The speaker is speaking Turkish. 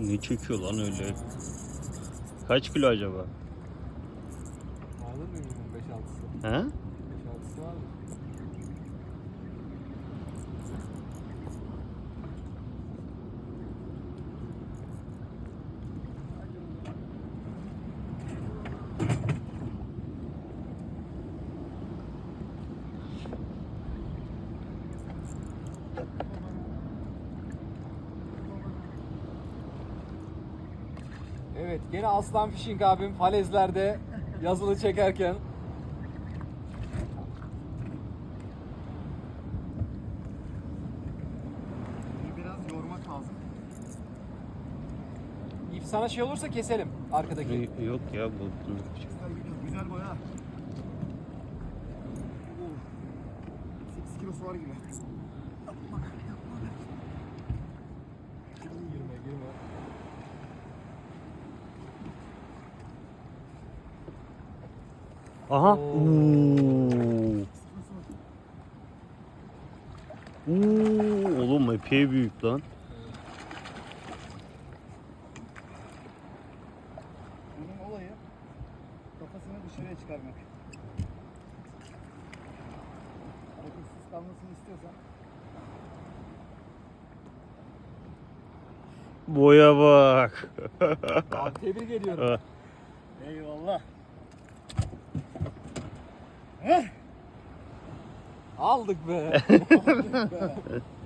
Ne çekiyor lan öyle? Kaç kilo acaba? Vardır minimum 5-6'sı? He? 5-6'sı var mı? Evet, gene Aslan Fishing abim falezlerde yazılı çekerken biraz yormak lazım. İp sana şey olursa keselim arkadaki. Yok ya bu. Güzel boya. Oo. 8 kilosu var gibi. Yapma yapma Aha. Oo. Oo. Oğlum epey büyük lan. Bunun olayı kafasını dışarıya çıkarmak. Hareketsiz kalmasını istiyorsan Boya bak. Abi tebrik ediyorum. Aldık be. Be.